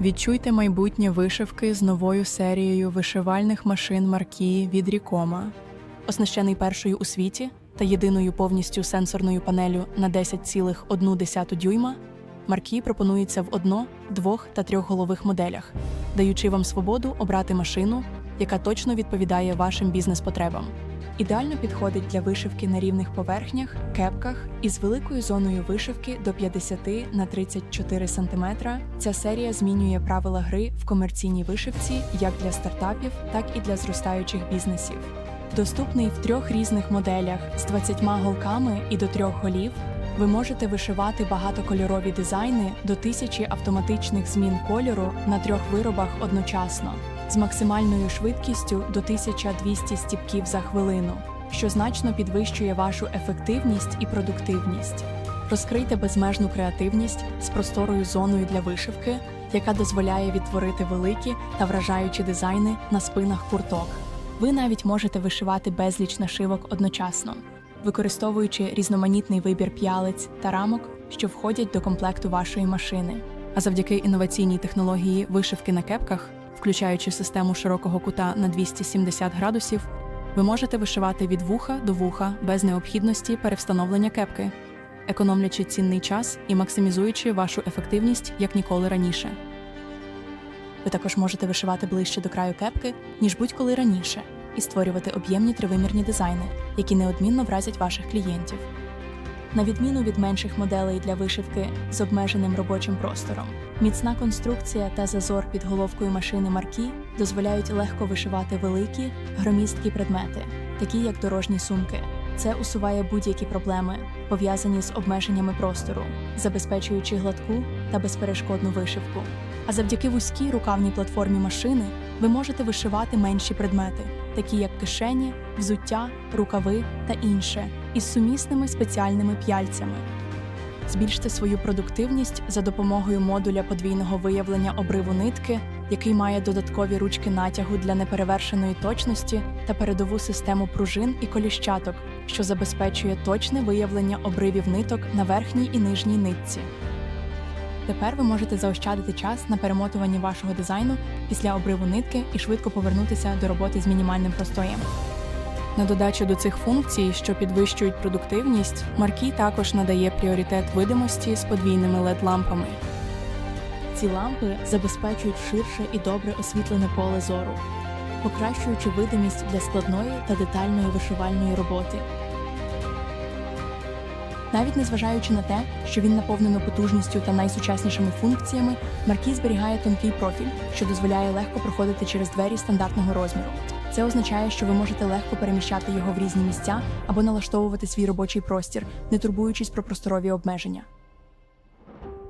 Відчуйте майбутнє вишивки з новою серією вишивальних машин маркії від Рікома. Оснащений першою у світі та єдиною повністю сенсорною панелю на 10,1 дюйма, маркії пропонується в одно, двох та трьохголових моделях, даючи вам свободу обрати машину, яка точно відповідає вашим бізнес-потребам. Ідеально підходить для вишивки на рівних поверхнях, кепках із великою зоною вишивки до 50 на 34 см. Ця серія змінює правила гри в комерційній вишивці як для стартапів, так і для зростаючих бізнесів. Доступний в трьох різних моделях з 20 голками і до трьох голів. Ви можете вишивати багатокольорові дизайни до тисячі автоматичних змін кольору на трьох виробах одночасно з максимальною швидкістю до 1200 стіпків за хвилину, що значно підвищує вашу ефективність і продуктивність. Розкрийте безмежну креативність з просторою зоною для вишивки, яка дозволяє відтворити великі та вражаючі дизайни на спинах курток. Ви навіть можете вишивати безліч нашивок одночасно, використовуючи різноманітний вибір п'ялиць та рамок, що входять до комплекту вашої машини. А завдяки інноваційній технології вишивки на кепках, включаючи систему широкого кута на 270 градусів, ви можете вишивати від вуха до вуха без необхідності перевстановлення кепки, економлячи цінний час і максимізуючи вашу ефективність як ніколи раніше. Ви також можете вишивати ближче до краю кепки, ніж будь-коли раніше, і створювати об'ємні тривимірні дизайни, які неодмінно вразять ваших клієнтів. На відміну від менших моделей для вишивки з обмеженим робочим простором, міцна конструкція та зазор під головкою машини маркі дозволяють легко вишивати великі, громісткі предмети, такі як дорожні сумки. Це усуває будь-які проблеми, пов'язані з обмеженнями простору, забезпечуючи гладку та безперешкодну вишивку. А завдяки вузькій рукавній платформі машини ви можете вишивати менші предмети, такі як кишені, взуття, рукави та інше, із сумісними спеціальними п'яльцями. Збільште свою продуктивність за допомогою модуля подвійного виявлення обриву нитки, який має додаткові ручки натягу для неперевершеної точності та передову систему пружин і коліщаток, що забезпечує точне виявлення обривів ниток на верхній і нижній нитці. Тепер ви можете заощадити час на перемотуванні вашого дизайну після обриву нитки і швидко повернутися до роботи з мінімальним простоєм. На додачу до цих функцій, що підвищують продуктивність, Маркій також надає пріоритет видимості з подвійними LED-лампами. Ці лампи забезпечують ширше і добре освітлене поле зору, покращуючи видимість для складної та детальної вишивальної роботи. Навіть незважаючи на те, що він наповнено потужністю та найсучаснішими функціями, Маркій зберігає тонкий профіль, що дозволяє легко проходити через двері стандартного розміру. Це означає, що ви можете легко переміщати його в різні місця або налаштовувати свій робочий простір, не турбуючись про просторові обмеження.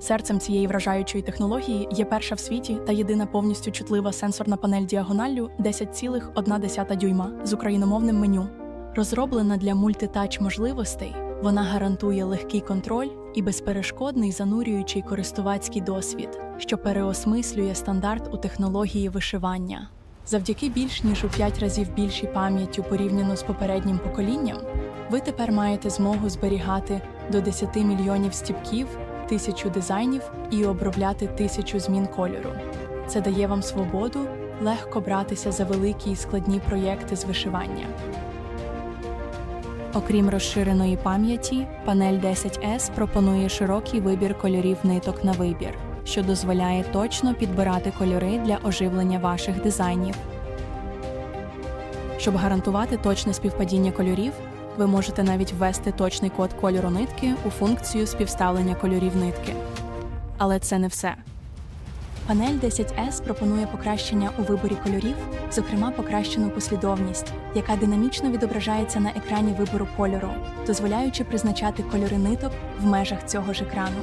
Серцем цієї вражаючої технології є перша в світі та єдина повністю чутлива сенсорна панель діагоналлю 10,1 дюйма з україномовним меню. Розроблена для мультитач можливостей, вона гарантує легкий контроль і безперешкодний занурюючий користувацький досвід, що переосмислює стандарт у технології вишивання. Завдяки більш ніж у 5 разів більшій пам'яттю порівняно з попереднім поколінням, ви тепер маєте змогу зберігати до 10 мільйонів стіпків, тисячу дизайнів і обробляти тисячу змін кольору. Це дає вам свободу легко братися за великі і складні проєкти з вишивання. Окрім розширеної пам'яті, панель 10S пропонує широкий вибір кольорів ниток на вибір, що дозволяє точно підбирати кольори для оживлення ваших дизайнів. Щоб гарантувати точне співпадіння кольорів, ви можете навіть ввести точний код кольору нитки у функцію співставлення кольорів нитки. Але це не все. Панель 10S пропонує покращення у виборі кольорів, зокрема покращену послідовність, яка динамічно відображається на екрані вибору кольору, дозволяючи призначати кольори ниток в межах цього ж екрану.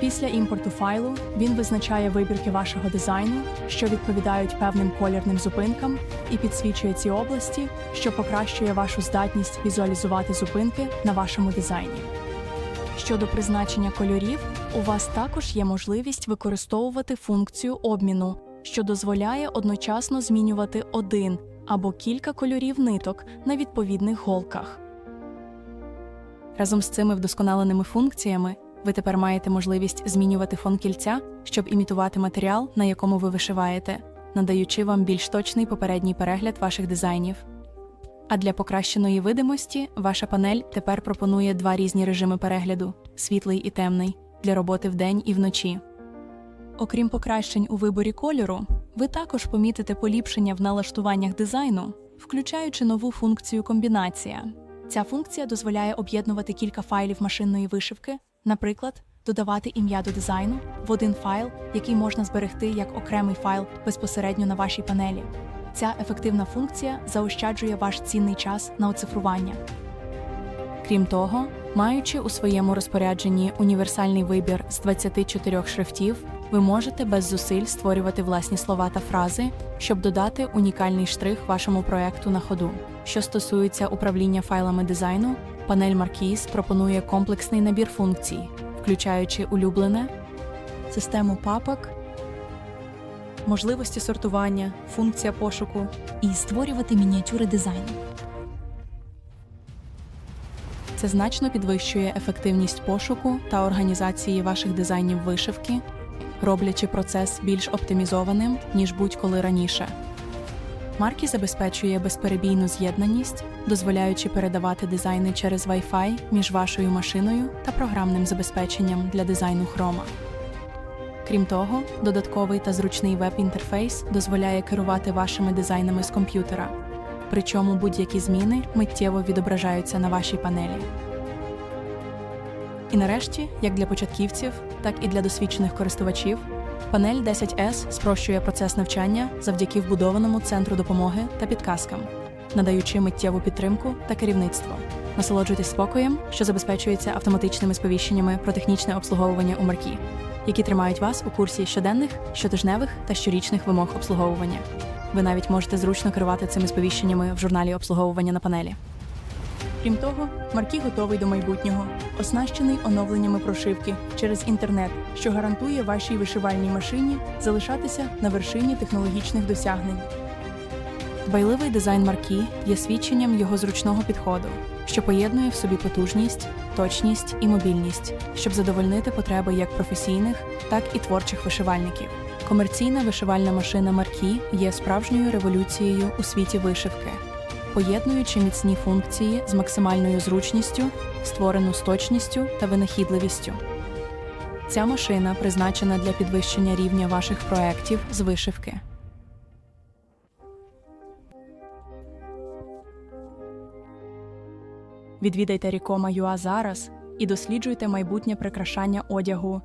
Після імпорту файлу він визначає вибірки вашого дизайну, що відповідають певним колірним зупинкам, і підсвічує ці області, що покращує вашу здатність візуалізувати зупинки на вашому дизайні. Щодо призначення кольорів, у вас також є можливість використовувати функцію обміну, що дозволяє одночасно змінювати один або кілька кольорів ниток на відповідних голках. Разом з цими вдосконаленими функціями Ви тепер маєте можливість змінювати фон кільця, щоб імітувати матеріал, на якому ви вишиваєте, надаючи вам більш точний попередній перегляд ваших дизайнів. А для покращеної видимості ваша панель тепер пропонує два різні режими перегляду світлий і темний, для роботи вдень і вночі. Окрім покращень у виборі кольору, ви також помітите поліпшення в налаштуваннях дизайну, включаючи нову функцію комбінація. Ця функція дозволяє об'єднувати кілька файлів машинної вишивки, наприклад, додавати ім'я до дизайну в один файл, який можна зберегти як окремий файл безпосередньо на вашій панелі. Ця ефективна функція заощаджує ваш цінний час на оцифрування. Крім того, маючи у своєму розпорядженні універсальний вибір з 24 шрифтів, ви можете без зусиль створювати власні слова та фрази, щоб додати унікальний штрих вашому проекту на ходу. Що стосується управління файлами дизайну, панель Marquise пропонує комплексний набір функцій, включаючи улюблене, систему папок, можливості сортування, функція пошуку і створювати мініатюри дизайну. Це значно підвищує ефективність пошуку та організації ваших дизайнів вишивки, роблячи процес більш оптимізованим, ніж будь-коли раніше. Маркі забезпечує безперебійну з'єднаність, дозволяючи передавати дизайни через Wi-Fi між вашою машиною та програмним забезпеченням для дизайну хрома. Крім того, додатковий та зручний веб-інтерфейс дозволяє керувати вашими дизайнами з комп'ютера, причому будь-які зміни миттєво відображаються на вашій панелі. І нарешті, як для початківців, так і для досвідчених користувачів, панель 10S спрощує процес навчання завдяки вбудованому центру допомоги та підказкам, надаючи миттєву підтримку та керівництво. Насолоджуйтесь спокоєм, що забезпечується автоматичними сповіщеннями про технічне обслуговування у маркі, які тримають вас у курсі щоденних, щотижневих та щорічних вимог обслуговування. Ви навіть можете зручно керувати цими сповіщеннями в журналі обслуговування на панелі. Крім того, Маркі готовий до майбутнього, оснащений оновленнями прошивки через інтернет, що гарантує вашій вишивальній машині залишатися на вершині технологічних досягнень. Дбайливий дизайн Маркі є свідченням його зручного підходу, що поєднує в собі потужність, точність і мобільність, щоб задовольнити потреби як професійних, так і творчих вишивальників. Комерційна вишивальна машина Маркі є справжньою революцією у світі вишивки поєднуючи міцні функції з максимальною зручністю, створену з точністю та винахідливістю. Ця машина призначена для підвищення рівня ваших проєктів з вишивки. Відвідайте Рікома.ua зараз і досліджуйте майбутнє прикрашання одягу